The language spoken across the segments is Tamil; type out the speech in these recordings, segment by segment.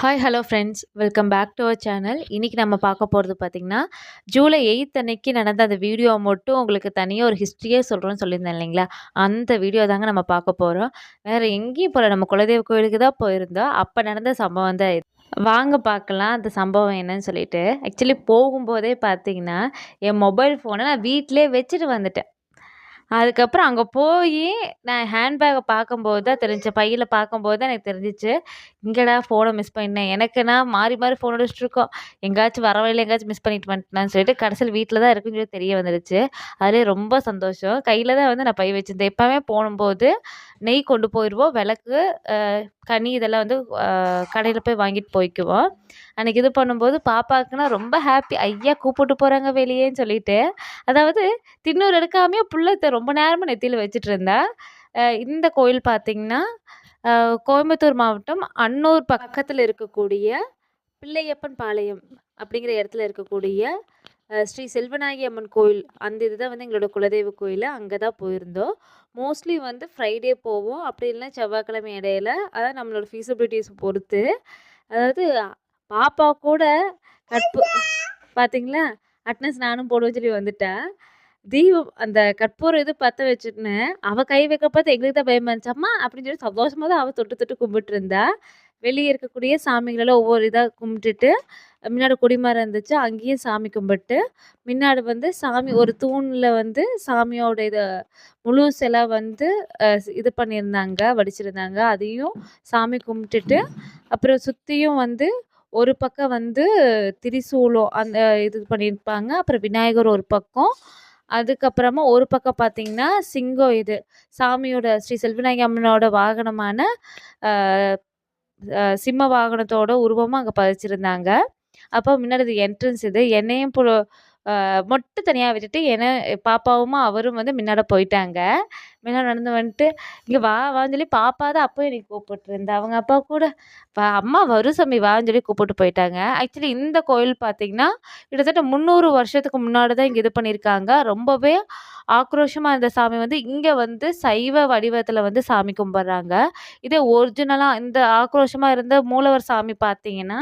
Hi hello friends welcome back to our channel இன்றைக்கி நம்ம பார்க்க போகிறது பார்த்திங்கன்னா ஜூலை எயித் அன்னைக்கு நடந்த அந்த வீடியோ மட்டும் உங்களுக்கு தனியாக ஒரு ஹிஸ்ட்ரியே சொல்கிறோன்னு சொல்லியிருந்தேன் இல்லைங்களா? அந்த வீடியோ தாங்க நம்ம பார்க்க போகிறோம் வேறு எங்கேயும் போகல நம்ம குலதெய்வ கோயிலுக்கு தான் போயிருந்தோம். அப்போ நடந்த சம்பவம் தான் இது. வாங்க பார்க்கலாம் அந்த சம்பவம் என்னன்னு சொல்லிட்டு. ஆக்சுவலி போகும்போதே பார்த்தீங்கன்னா என் மொபைல் ஃபோனை நான் வீட்டிலே வச்சுட்டு வந்துட்டேன். அதுக்கப்புறம் அங்கே போய் நான் ஹேண்ட்பேக்கை பார்க்கும்போது தான் தெரிஞ்சு பையில் பார்க்கும்போது தான் எனக்கு தெரிஞ்சிச்சு. எங்கடா ஃபோனை மிஸ் பண்ணிட்டேன்? எனக்குன்னா மாறி மாறி ஃபோன் அடிச்சிட்டு இருக்கோம். எங்கேயாச்சும் வர வழியில் எங்கேயாச்சும் மிஸ் பண்ணிட்டு வந்துட்டேன்னு சொல்லிட்டு கடைசியில் வீட்டில் தான் இருக்குன்னு சொல்லி தெரிய வந்துடுச்சு. அதுலேயே ரொம்ப சந்தோஷம். கையில் தான் வந்து நான் பை வச்சிருந்தேன். எப்போவுமே போகும்போது நெய் கொண்டு போயிடுவோம் விளக்கு கனி இதெல்லாம் வந்து கடையில் போய் வாங்கிட்டு போய்க்குவோம். அன்றைக்கி இது பண்ணும்போது பாப்பாக்குன்னா ரொம்ப ஹாப்பி ஐயா கூப்பிட்டு போகிறாங்க வெளியேன்னு சொல்லிட்டு. அதாவது தின்னூர் எடுக்காமையே புள்ள ரொம்ப நேரமாக நெத்தியில் வச்சுட்டு இருந்தா. இந்த கோயில் பார்த்திங்கன்னா கோயம்புத்தூர் மாவட்டம் அன்னூர் பக்கத்தில் இருக்கக்கூடிய பிள்ளையப்பன் பாளையம் அப்படிங்கிற இடத்துல இருக்கக்கூடிய ஸ்ரீ செல்வநாயகி அம்மன் கோயில். அந்த இதுதான் வந்து எங்களோட குலதெய்வ கோயில். அங்கே தான் போயிருந்தோம். மோஸ்ட்லி வந்து ஃப்ரைடே போவோம். அப்படி இல்லைன்னா செவ்வாய்க்கிழமை இடையில. அதான் நம்மளோட ஃபீஸபிலிட்டிஸ் பொறுத்து. அதாவது பாப்பா கூட கற்பு பார்த்தீங்களா அட்னஸ் நானும் போடுவேன்னு சொல்லி வந்துட்டேன் தீபம் அந்த கற்பூரம் இது பற்ற வச்சுட்டுன்னு அவள் கை வைக்க பார்த்து எங்களுக்கு தான் பயமா இருந்துச்சு. அம்மா அப்படின்னு சொல்லி சந்தோஷமாக தான் அவள் தொட்டு தொட்டு கும்பிட்டு இருந்தா. வெளியே இருக்கக்கூடிய சாமிகளெல்லாம் ஒவ்வொரு இதாக கும்பிட்டுட்டு முன்னாடி கொடிமரம் இருந்துச்சு. அங்கேயும் சாமி கும்பிட்டு முன்னாடி வந்து சாமி ஒரு தூணில் வந்து சாமியோட இதை முழு சிலை வந்து இது பண்ணியிருந்தாங்க வடிச்சிருந்தாங்க. அதையும் சாமி கும்பிட்டுட்டு அப்புறம் சுற்றியும் வந்து ஒரு பக்கம் வந்து திரிசூலம் அந்த இது பண்ணியிருப்பாங்க. அப்புறம் விநாயகர் ஒரு பக்கம். அதுக்கப்புறமா ஒரு பக்கம் பார்த்தீங்கன்னா சிங்கம் இது. சாமியோட ஸ்ரீ செல்வநாயகி அம்மனோட வாகனமான சிம்ம வாகனத்தோட உருவமும் அங்கே பதிச்சிருந்தாங்க. அப்போ முன்னாடி என்ட்ரன்ஸ் இது. என்னையும் மொட்டை தனியாக விட்டுட்டு என்ன பாப்பாவும் அவரும் வந்து முன்னாடி போயிட்டாங்க. முன்னாடி நடந்து வந்துட்டு இங்கே வா வான்னு சொல்லி பாப்பா தான் அப்போ எனக்கு கூப்பிட்டுருந்தா அவங்க அப்பா கூட வா அம்மா வரும் சாமி வான்னு சொல்லி கூப்பிட்டு போயிட்டாங்க. ஆக்சுவலி இந்த கோயில் பார்த்தீங்கன்னா கிட்டத்தட்ட முந்நூறு வருஷத்துக்கு முன்னாடி தான் இங்கே இது பண்ணியிருக்காங்க. ரொம்பவே ஆக்ரோஷமாக இருந்த சாமி வந்து இங்கே வந்து சைவ வடிவத்தில் வந்து சாமி கும்பிட்றாங்க. இதே ஒரிஜினலாக இந்த ஆக்ரோஷமாக இருந்த மூலவர் சாமி பார்த்தீங்கன்னா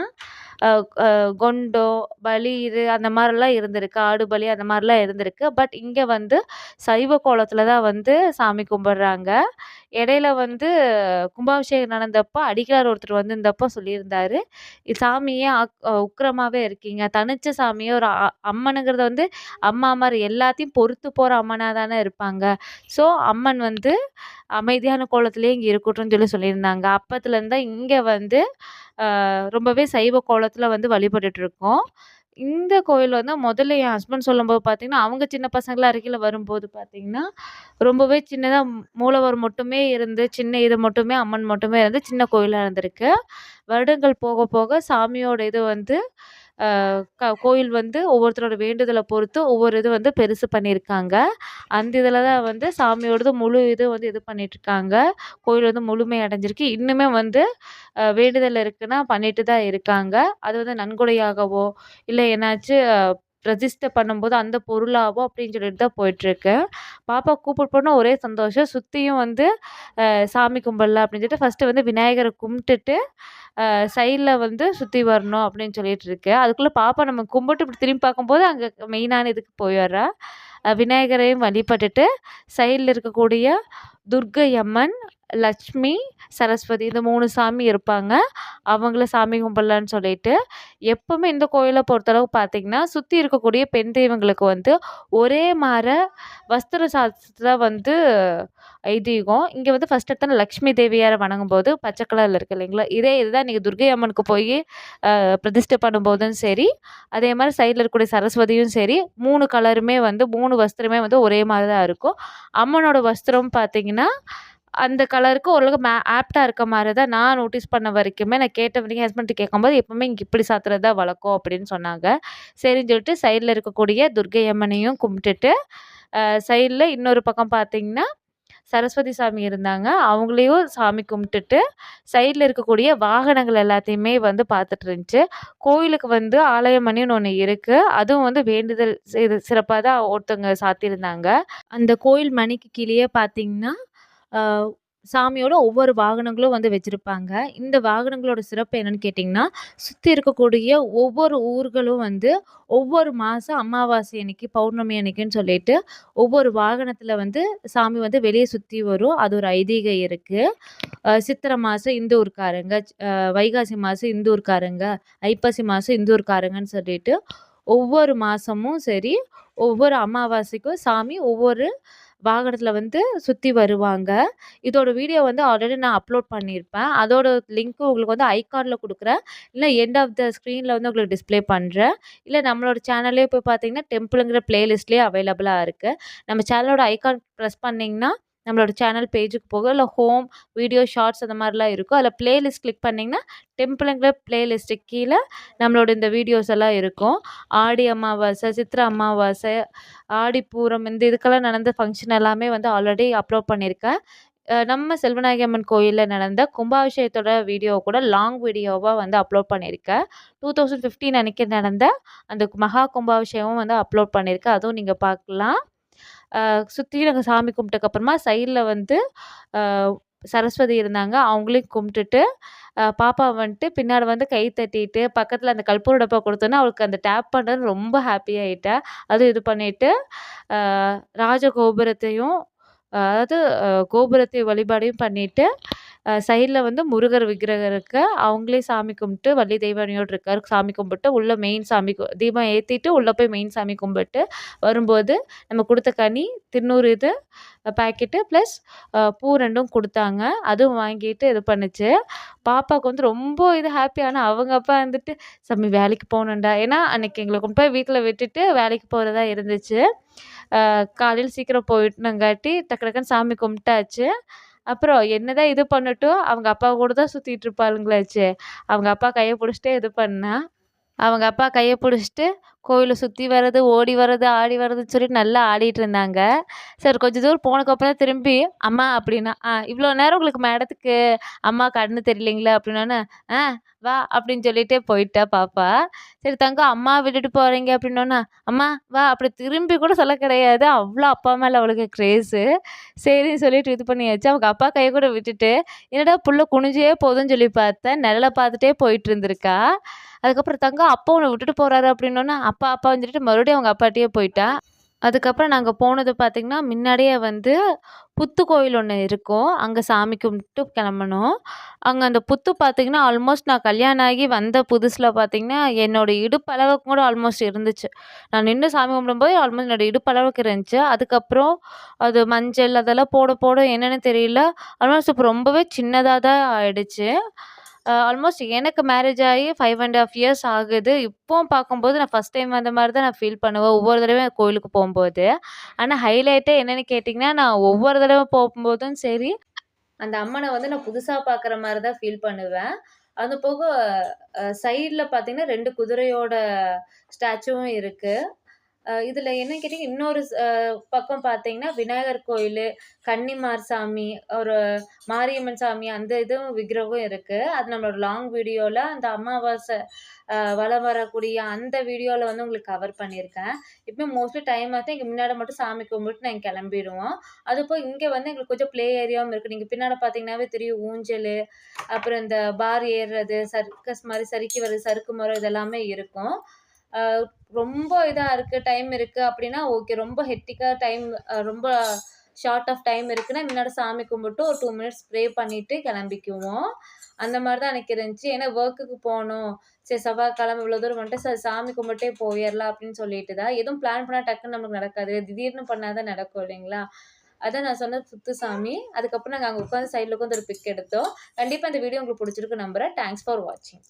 கொண்டோ பலி இது அந்த மாதிரிலாம் இருந்திருக்கு. ஆடு பலி அந்த மாதிரிலாம் இருந்திருக்கு. பட் இங்கே வந்து சைவ கோலத்தில் தான் வந்து சாமி கும்பிட்றாங்க. இடையில வந்து கும்பாபிஷேகம் நடந்தப்போ அடிகளார் ஒருத்தர் வந்திருந்தப்போ சொல்லியிருந்தாரு. சாமியே உக்கிரமாகவே இருக்கீங்க. தனிச்ச சாமியே ஒரு அம்மனுங்கிறது அம்மனுங்கிறத வந்து அம்மா மாதிரி எல்லாத்தையும் பொறுத்து போகிற அம்மனாக தானே இருப்பாங்க. ஸோ அம்மன் வந்து அமைதியான கோலத்திலே இங்கே இருக்கட்டும்னு சொல்லி சொல்லியிருந்தாங்க. அப்பத்துலேருந்து தான் இங்கே வந்து ரொம்பவே சைவ கோலத்தில் வந்து வழிபட்டுகிட்டுருக்கோம் இந்த கோயில் வந்து முதல்ல என் ஹஸ்பண்ட் சொல்லும்போது பார்த்தீங்கன்னா அவங்க சின்ன பசங்களாக இருக்கையில் வரும்போது பார்த்தீங்கன்னா ரொம்பவே சின்னதாக மூலவர் மட்டுமே இருந்து சின்ன இது மட்டுமே அம்மன் மட்டுமே இருந்து சின்ன கோயிலாக இருந்திருக்கு. வருடங்கள் போக போக சாமியோட இது வந்து க கோயில் வந்து ஒவ்வொருத்தரோட வேண்டுதலை பொறுத்து ஒவ்வொரு இது வந்து பெருசு பண்ணியிருக்காங்க. அந்த இதில் தான் வந்து சாமியோடது முழு இது வந்து இது பண்ணிட்டுருக்காங்க. கோயில் வந்து முழுமை அடைஞ்சிருக்கு. இன்னுமே வந்து வேண்டுதல் இருக்குன்னா பண்ணிட்டு தான் இருக்காங்க. அது வந்து நன்கொடையாகவோ இல்லை என்னாச்சு ரெஜிஸ்டர் பண்ணும்போது அந்த பொருளாவோ அப்படின்னு சொல்லிட்டு தான் போயிட்டுருக்கு. பாப்பா கூப்பிட்டு போனால் ஒரே சந்தோஷம். சுற்றியும் வந்து சாமி கும்பிடலாம் அப்படின்னு சொல்லிட்டு ஃபஸ்ட்டு வந்து விநாயகரை கும்பிட்டுட்டு சைடில் வந்து சுற்றி வரணும் அப்படின்னு சொல்லிட்டு இருக்கு. அதுக்குள்ளே பாப்பா நம்ம கும்பிட்டு இப்படி திரும்பி பார்க்கும்போது அங்கே மெயினான இதுக்கு போயிடுறா. விநாயகரையும் வழிபட்டுட்டு சைடில் இருக்கக்கூடிய துர்க்கை அம்மன் லக்ஷ்மி சரஸ்வதி இந்த மூணு சாமி இருப்பாங்க. அவங்கள சாமி கும்பிடலான்னு சொல்லிட்டு எப்பவுமே இந்த கோயிலை பொறுத்தளவு பார்த்தீங்கன்னா சுற்றி இருக்கக்கூடிய பெண் தெய்வங்களுக்கு வந்து ஒரே மாற வஸ்திர சாஸ்திரத்தை வந்து ஐதீகம். இங்கே வந்து ஃபஸ்ட் எடுத்தால் லக்ஷ்மி தேவியாரை வணங்கும் போது பச்சை கலரில் இருக்கு இல்லைங்களா? இதே இதுதான் நீங்கள் துர்கை அம்மனுக்கு போய் பிரதிஷ்டை பண்ணும்போதும் சரி அதே மாதிரி சைடில் இருக்கக்கூடிய சரஸ்வதியும் சரி மூணு கலருமே வந்து மூணு வஸ்திரமே வந்து ஒரே மாதிரி தான் இருக்கும். அம்மனோட வஸ்திரம் பார்த்தீங்கன்னா அந்த கலருக்கு ஓரளவுக்கு மே ஆப்டாக இருக்க மாதிரி தான் நான் நோட்டீஸ் பண்ண வரைக்குமே நான் கேட்ட வரைக்கும் ஹஸ்பண்ட்டு கேட்கும்போது எப்போவுமே இங்கே இப்படி சாத்துறது தான் வழக்கம் அப்படின்னு சொன்னாங்க. சரின்னு சொல்லிட்டு சைடில் இருக்கக்கூடிய துர்க்கை அம்மனையும் கும்பிட்டுட்டு சைடில் இன்னொரு பக்கம் பார்த்தீங்கன்னா சரஸ்வதி சாமி இருந்தாங்க. அவங்களையும் சாமி கும்பிட்டுட்டு சைடில் இருக்கக்கூடிய வாகனங்கள் எல்லாத்தையுமே வந்து பார்த்துட்டு இருந்துச்சு. கோயிலுக்கு வந்து ஆலயமணின்னு ஒன்று இருக்குது அதுவும் வந்து வேண்டுதல் செய்து சிறப்பாக தான் ஒருத்தவங்க சாத்தியிருந்தாங்க. அந்த கோயில் மணிக்கு கீழேயே பார்த்தீங்கன்னா சாமியோட ஒவ்வொரு வாகனங்களும் வந்து வச்சுருப்பாங்க இந்த வாகனங்களோட சிறப்பு என்னன்னு கேட்டிங்கன்னா, சுற்றி இருக்கக்கூடிய ஒவ்வொரு ஊர்களும் வந்து ஒவ்வொரு மாதம் அமாவாசை அன்னைக்கு, பௌர்ணமி அன்னைக்குன்னு சொல்லிட்டு ஒவ்வொரு வாகனத்தில் வந்து சாமி வந்து வெளியே சுற்றி வரும். அது ஒரு ஐதீகம் இருக்குது சித்திரை மாதம் இந்து ஊர்க்காரங்க, வைகாசி மாசம் இந்து ஊர்க்காரங்க, ஐப்பசி மாதம் இந்து ஊர்க்காரங்கன்னு சொல்லிட்டு ஒவ்வொரு மாதமும் சரி, ஒவ்வொரு அமாவாசைக்கும் சாமி ஒவ்வொரு வாகனத்தில் வந்து சுற்றி வருவாங்க. இதோட வீடியோ வந்து ஆல்ரெடி நான் அப்லோட் பண்ணியிருப்பேன். அதோட லிங்க்கும் உங்களுக்கு வந்து ஐகார்ட்ல கொடுக்குறேன் இல்லை எண்ட் ஆஃப் த ஸ்க்ரீனில் வந்து உங்களுக்கு டிஸ்ப்ளே பண்ணுறேன் இல்லை நம்மளோட சேனல்லே போய் பார்த்தீங்கன்னா, டெம்பிள்ங்கிற பிளேலிஸ்ட்லயே அவைலபிளாக இருக்குது நம்ம சேனலோட ஐகான் ப்ரெஸ் பண்ணிங்கன்னா நம்மளோட சேனல் பேஜுக்கு போக இல்லை ஹோம், வீடியோ, ஷார்ட்ஸ் அந்த மாதிரிலாம் இருக்கும். அதில் பிளேலிஸ்ட் கிளிக் பண்ணிங்கன்னா டெம்பிள்ங்கிற பிளேலிஸ்ட்டுக்கு கீழே நம்மளோட இந்த வீடியோஸ் எல்லாம் இருக்கும். ஆடி அமாவாசை, சித்திரை அமாவாசை, ஆடிப்பூரம் இந்த இதுக்கெல்லாம் நடந்த ஃபங்க்ஷன் எல்லாமே வந்து ஆல்ரெடி அப்லோட் பண்ணியிருக்கேன். நம்ம செல்வநாயகி அம்மன் கோயிலில் நடந்த கும்பாபிஷேகத்தோட வீடியோ கூட லாங் வீடியோவாக வந்து அப்லோட் பண்ணியிருக்கேன். 2015 அன்னைக்கு நடந்த அந்த மகா கும்பாபிஷேகம் வந்து அப்லோட் பண்ணியிருக்கேன். அதுவும் நீங்கள் பார்க்கலாம். சுற்றியும் நாங்கள் சாமி கும்பிட்டதுக்கப்புறமா சைடில் வந்து சரஸ்வதி இருந்தாங்க. அவங்களையும் கும்பிட்டுட்டு, பாப்பா வந்துட்டு பின்னாடி வந்து கை தட்டிட்டு, பக்கத்தில் அந்த கற்பூர டப்பா கொடுத்தோன்னே அவளுக்கு அந்த டேப் பண்ணுறது ரொம்ப ஹேப்பி ஆயிட்டா. அதுவும் இது பண்ணிவிட்டு ராஜ கோபுரத்தையும் அதாவது கோபுரத்தை வழிபாடையும் பண்ணிவிட்டு சைடில் வந்து முருகர் விக்கிரகம் இருக்கு. அவங்களே சாமி கும்பிட்டு, வள்ளி தெய்வானையோடு இருக்கார் சாமி கும்பிட்டு, உள்ளே மெயின் சாமி தீபம் ஏற்றிட்டு உள்ளே போய் மெயின் சாமி கும்பிட்டு வரும்போது, நம்ம கொடுத்த கனி, திருநூறு இது பாக்கெட்டு ப்ளஸ் பூ ரெண்டும் கொடுத்தாங்க அதுவும் வாங்கிட்டு இது பண்ணுச்சு. பாப்பாவுக்கு வந்து ரொம்ப இது ஹாப்பி ஆனால் அவங்க அப்பா வந்துட்டு, "சாமி வேலைக்கு போகணுண்டா ஏன்னா அன்றைக்கி எங்களை கொண்டு போய் வீட்டில் விட்டுட்டு வேலைக்கு போகிறதா இருந்துச்சு. காலையில் சீக்கிரம் போயிட்டங்காட்டி டக்கு டக்குன்னு சாமி கும்பிட்டாச்சு. அப்புறம் என்னதான் இது பண்ணட்டும், அவங்க அப்பா கூட தான் சுற்றிட்டு இருப்பாளுங்களாச்சே. அவங்க அப்பா கையை பிடிச்சிட்டே இது பண்ணா. அவங்க அப்பா கையை பிடிச்சிட்டு கோவிலை சுற்றி வர்றது, ஓடி வர்றது, ஆடி வர்றதுன்னு சொல்லிட்டு நல்லா ஆடிட்டு இருந்தாங்க. சரி கொஞ்சம் தூரம் போனதுக்கப்புறம் தான் திரும்பி, "அம்மா" அப்படின்னா, "ஆ இவ்வளோ நேரம் உங்களுக்கு மேடத்துக்கு அம்மா கண்ணு தெரியலைங்களா?" அப்படின்னோனே, "ஆ வா" அப்படின்னு சொல்லிட்டே போயிட்டா பாப்பா. சரி தங்கம் அம்மா விட்டுட்டு போகிறீங்க அப்படின்னோன்னா "அம்மா வா" அப்படி திரும்பி கூட சொல்ல கிடையாது. அவ்வளோ அப்பா மேலே அவளுக்கு க்ரேஸு சரின்னு சொல்லிட்டு இது பண்ணியாச்சு. அவங்க அப்பா கையை கூட விட்டுட்டு, என்னடா புள்ள குனிஞ்சே போகுதுன்னு சொல்லி பார்த்தேன். நிழலை பார்த்துட்டே போயிட்டு இருந்திருக்கா. அதுக்கப்புறம் தங்கம் அப்பா உன்னை விட்டுட்டு போகிறாரு அப்படின்னோன்னா அப்பா அப்பான்னு சொல்லிட்டு மறுபடியும் அவங்க அப்பாட்டியே போயிட்டா. அதுக்கப்புறம் நாங்கள் போனது பார்த்தீங்கன்னா, முன்னாடியே வந்து புத்து கோயில் ஒன்று இருக்கும். அங்கே சாமி கும்பிட்டு கிளம்புனோம். அங்கே அந்த புத்து பார்த்திங்கன்னா ஆல்மோஸ்ட் நான் கல்யாணம் ஆகி வந்த புதுசில் பார்த்தீங்கன்னா, என்னோட இடுப்பளவுக்கு கூட ஆல்மோஸ்ட் இருந்துச்சு. நான் நின்று சாமி கும்பிடும்போது ஆல்மோஸ்ட் என்னோடய இடுப்பளவுக்கு இருந்துச்சு. அதுக்கப்புறம் அது மஞ்சள் அதெல்லாம் போட போட என்னன்னு தெரியல, ஆல்மோஸ்ட் இப்போ ரொம்பவே சின்னதாக தான் ஆயிடுச்சு. ஆல்மோஸ்ட் எனக்கு மேரேஜ் ஆகி 5 1/2 இயர்ஸ் ஆகுது. இப்போவும் பார்க்கும்போது நான் ஃபர்ஸ்ட் டைம் வந்த மாதிரி தான் நான் ஃபீல் பண்ணுவேன். ஒவ்வொரு தடவையும் கோயிலுக்கு போகும்போது ஆனால் ஹைலைட்டே என்னன்னு கேட்டிங்கன்னா நான் ஒவ்வொரு தடவை போகும்போதும் சரி, அந்த அம்மனை வந்து நான் புதுசாக பார்க்குற மாதிரி தான் ஃபீல் பண்ணுவேன். அது போக சைடில் பார்த்தீங்கன்னா, ரெண்டு குதிரையோட ஸ்டாச்சுவும் இருக்குது இதில் என்ன என்னன்னு கேட்டீங்கன்னா, இன்னொரு பக்கம் பார்த்தீங்கன்னா, விநாயகர் கோயில் கன்னிமார் சாமி, ஒரு மாரியம்மன் சாமி அந்த இதுவும் விக்கிரகம் இருக்குது அது நம்மளோட லாங் வீடியோவில் அந்த அமாவாசை வளம் வரக்கூடிய அந்த வீடியோவில் வந்து உங்களுக்கு கவர் பண்ணியிருக்கேன். இப்போ மோஸ்ட்லி டைம் ஆகும் இங்கே முன்னாடி மட்டும் சாமி கும்பிட்டு நாங்கள் கிளம்பிடுவோம் அதுபோல் இங்கே வந்து எங்களுக்கு கொஞ்சம் ப்ளே ஏரியாவும் இருக்குது நீங்கள் பின்னாடி பார்த்தீங்கன்னாவே தெரியும் ஊஞ்சல் அப்புறம் இந்த பார் ஏறுறது, சர்க்கஸ் மாதிரி சறுக்கி வர்றது, சறுக்கு மரம் இதெல்லாமே இருக்கும். ரொம்ப இதாக இருக்குது டைம் இருக்குது அப்படின்னா ஓகே. ரொம்ப ஹெக்டிக்கா டைம் ரொம்ப ஷார்ட் ஆஃப் டைம் இருக்குன்னா, முன்னாடி சாமி கும்பிட்டு ஒரு டூ மினிட்ஸ் ப்ரே பண்ணிவிட்டு கிளம்பிக்குவோம். அந்த மாதிரி தான் எனக்கு இருந்துச்சு. ஏன்னா ஒர்க்குக்கு போகணும் சரி செவ்வாய்க்கிழமை இவ்வளோ தூரம் வந்துட்டு சரி சாமி கும்பிட்டே போயிடலாம் அப்படின்னு சொல்லிட்டு தான். எதுவும் பிளான் பண்ணால் டக்குன்னு நமக்கு நடக்காது. திடீர்னு பண்ணால் தான் நடக்கும் இல்லைங்களா? அதான் நான் சொன்ன சுத்து சாமி. அதுக்கப்புறம் நாங்கள் அங்கே உட்காந்து சைடில் உட்காந்து ஒரு பிக் எடுத்தோம். கண்டிப்பாக இந்த வீடியோ உங்களுக்கு பிடிச்சிருக்கு நம்புகிறேன் தேங்க்ஸ் ஃபார் வாட்சிங்.